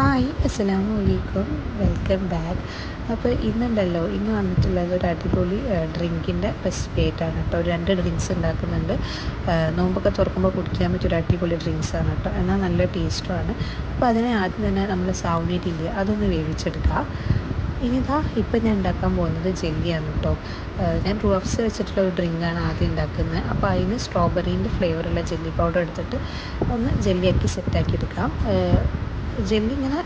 Hi അസ്സലാമു അലൈക്കും welcome back. അപ്പോൾ ഇന്നുണ്ടല്ലോ ഇന്ന് വന്നിട്ടുള്ളത് ഒരു അടിപൊളി ഡ്രിങ്കിന്റെ റെസിപ്പി ആയിട്ടാണ് കേട്ടോ. രണ്ട് ഡ്രിങ്ക്സ് ഉണ്ടാക്കുന്നുണ്ട്. നോമ്പൊക്കെ തുറക്കുമ്പോൾ കുടിക്കാൻ പറ്റിയ ഒരു അടിപൊളി ആണ് കേട്ടോ. എന്നാൽ നല്ല ടേസ്റ്റുമാണ് അപ്പോൾ അതിനെ ആദ്യം തന്നെ നമ്മൾ സാവനീറ്റില്ലേ അതൊന്ന് വേവിച്ചെടുക്കുക ഇനിതാ ഇപ്പം ഞാൻ ഉണ്ടാക്കാൻ പോകുന്നത് ജെല്ലിയാണ് കേട്ടോ. ഞാൻ റൂഫ്സ് വെച്ചിട്ടുള്ള ഒരു ഡ്രിങ്കാണ് ആദ്യം ഉണ്ടാക്കുന്നത്. അപ്പോൾ അതിന് സ്ട്രോബെറീന്റെ ഫ്ലേവറുള്ള ജെല്ലി പൗഡർ എടുത്തിട്ട് ഒന്ന് ജെല്ലിയാക്കി സെറ്റാക്കി എടുക്കാം ആ, ജെല്ലി ഇങ്ങനെ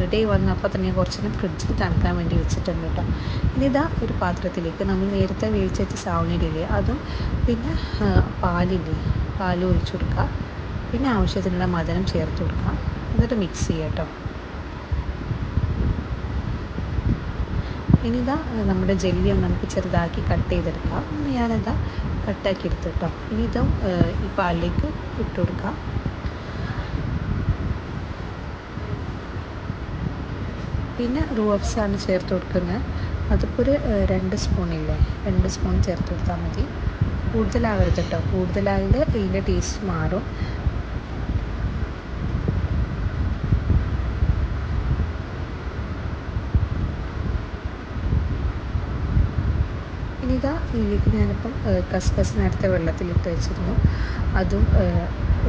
റെഡി വന്നപ്പോൾ തന്നെ കുറച്ച് നേരം ഫ്രിഡ്ജിൽ തണുക്കാൻ വേണ്ടി വെച്ചിട്ടുണ്ട് കേട്ടോ ഇനി ഇതാ ഒരു പാത്രത്തിലേക്ക് നമ്മൾ നേരത്തെ വേവിച്ച് വെച്ച സാവണിയില്ലേ അതും പിന്നെ പാലില്ലേ പാൽ ഒഴിച്ചു കൊടുക്കുക പിന്നെ ആവശ്യത്തിനുള്ള മധുരം ചേർത്ത് കൊടുക്കുക എന്നിട്ട് മിക്സ് ചെയ്യുക കേട്ടോ ഇനി ഇതാ നമ്മുടെ ജെല്ലി നമുക്ക് ചെറുതാക്കി കട്ട് ചെയ്തെടുക്കാം. ഞാനിതാ കട്ടാക്കി എടുത്തു കേട്ടോ ഇനി ഇതും ഈ പാലിലേക്ക് ഇട്ട് കൊടുക്കാം. പിന്നെ റൂഅബ്സ് ആണ് ചേർത്ത് കൊടുക്കുന്നത്. അതിപ്പോൾ ഒരു രണ്ട് സ്പൂണില്ലേ രണ്ട് സ്പൂൺ ചേർത്ത് കൊടുത്താൽ മതി. കൂടുതലാവരുത് കേട്ടോ കൂടുതലായാൽ ഇതിന്റെ ടേസ്റ്റ് മാറും. ഇനി ഇതാ ഇതിലേക്ക് ഞാനിപ്പം കസ്കസ് നേരത്തെ വെള്ളത്തിലിട്ട് വെച്ചിരുന്നു. അതും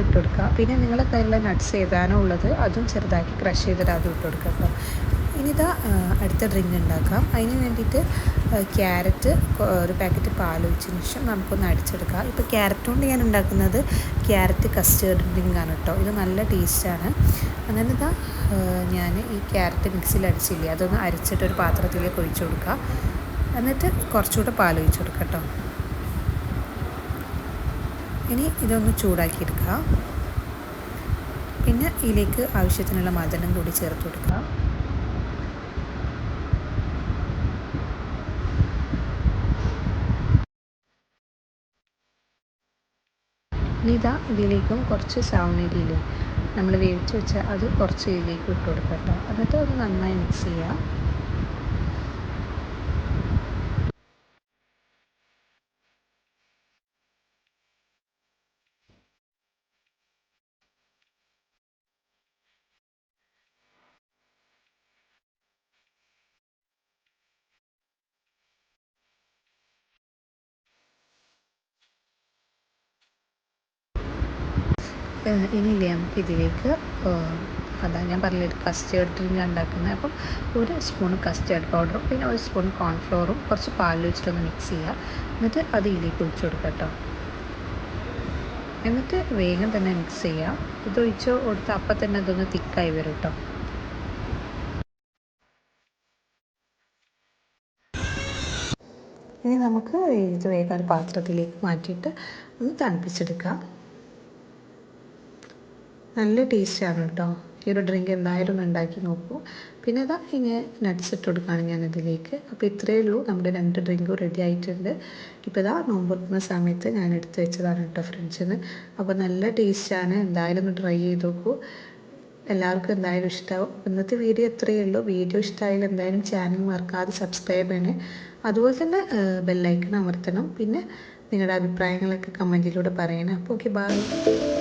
ഇട്ടുകൊടുക്കുക ഇട്ട് കൊടുക്കുക പിന്നെ നിങ്ങളെ കയ്യിലുള്ള നട്ട്സ് ഏതാണോ ഉള്ളത് അതും ചെറുതാക്കി ക്രഷ് ചെയ്തിട്ട് അതും ഇട്ട് കൊടുക്കുക കേട്ടോ ഇനി ഇതാ അടുത്ത ഡ്രിങ്ക് ഉണ്ടാക്കാം. അതിന് വേണ്ടിയിട്ട് ക്യാരറ്റ് ഒരു പാക്കറ്റ് പാൽ ഒഴിച്ചതിന് ശേഷം നമുക്കൊന്ന് അടിച്ചെടുക്കാം. ഇപ്പോൾ ക്യാരറ്റ് കൊണ്ട് ഞാൻ ഉണ്ടാക്കുന്നത് ക്യാരറ്റ് കസ്റ്റേർഡ് ഡ്രിങ്ക് ആണ് കേട്ടോ ഇത് നല്ല ടേസ്റ്റാണ് അങ്ങനെ ഇതാ ഞാൻ ഈ ക്യാരറ്റ് മിക്സിയിൽ അടിച്ചില്ലേ അതൊന്ന് അരച്ചിട്ട് ഒരു പാത്രത്തിലേക്ക് ഒഴിച്ചു കൊടുക്കുക എന്നിട്ട് കുറച്ചുകൂടെ പാൽ ഒഴിച്ചു കൊടുക്കാം കേട്ടോ ഇനി ഇതൊന്ന് ചൂടാക്കിയെടുക്കുക പിന്നെ ഇതിലേക്ക് ആവശ്യത്തിനുള്ള മധുരം കൂടി ചേർത്ത് കൊടുക്കുക ഇനി ഇതാ ഇതിലേക്കും കുറച്ച് സാവണരിയില്ലേ നമ്മൾ വേവിച്ച് വെച്ച അത് കുറച്ച് ഇതിലേക്ക് ഇട്ട് കൊടുക്കുക കേട്ടോ എന്നിട്ട് അത് നന്നായി മിക്സ് ചെയ്യുക ഇനിയില്ലേ നമുക്ക് ഇതിലേക്ക് അതാ ഞാൻ പറഞ്ഞില്ല കസ്റ്റേർഡ് ഡ്രിങ്ക് ഉണ്ടാക്കുന്നത്. അപ്പം ഒരു സ്പൂൺ കസ്റ്റേർഡ് പൗഡറും പിന്നെ ഒരു സ്പൂൺ കോൺഫ്ലോറും കുറച്ച് പാൽ വെച്ചിട്ടൊന്ന് മിക്സ് ചെയ്യുക. എന്നിട്ട് അത് ഇതിലേക്ക് ഒഴിച്ചു കൊടുക്കുക കേട്ടോ. എന്നിട്ട് വേഗം തന്നെ മിക്സ് ചെയ്യുക. ഇത് ഒഴിച്ച് കൊടുത്ത് അപ്പം തന്നെ അതൊന്ന് തിക്കായി വരും കേട്ടോ. ഇനി നമുക്ക് ഇത് വേഗം ഒരു പാത്രത്തിലേക്ക് മാറ്റിയിട്ട് ഒന്ന് തണുപ്പിച്ചെടുക്കാം. നല്ല ടേസ്റ്റാണ് കേട്ടോ ഈ ഒരു ഡ്രിങ്ക് എന്തായാലും ഉണ്ടാക്കി നോക്കൂ. പിന്നെ ഇതാ ഇങ്ങനെ നട്ട്സ് ഇട്ട് കൊടുക്കുകയാണ് ഞാൻ ഇതിലേക്ക് അപ്പോൾ ഇത്രയേ ഉള്ളൂ. നമ്മുടെ രണ്ട് ഡ്രിങ്കും റെഡി ആയിട്ടുണ്ട്. ഇപ്പോൾ ഇതാ നോമ്പുറക്കുന്ന സമയത്ത് ഞാൻ എടുത്ത് വെച്ചതാണ് കേട്ടോ ഫ്രിഡ്ജിൽ അപ്പോൾ നല്ല ടേസ്റ്റാണ് എന്തായാലും ഒന്ന് ട്രൈ ചെയ്ത് നോക്കൂ. എല്ലാവർക്കും എന്തായാലും ഇഷ്ടമാവും ഇന്നത്തെ വീഡിയോ ഇത്രയേ ഉള്ളൂ. വീഡിയോ ഇഷ്ടമായാലും എന്തായാലും ചാനൽ മറക്കാതെ സബ്സ്ക്രൈബ് ചെയ്യണേ. അതുപോലെ തന്നെ ബെല്ലൈക്കൺ അമർത്തണം. പിന്നെ നിങ്ങളുടെ അഭിപ്രായങ്ങളൊക്കെ കമന്റിലൂടെ പറയണം. അപ്പോൾ ഓക്കെ ബൈ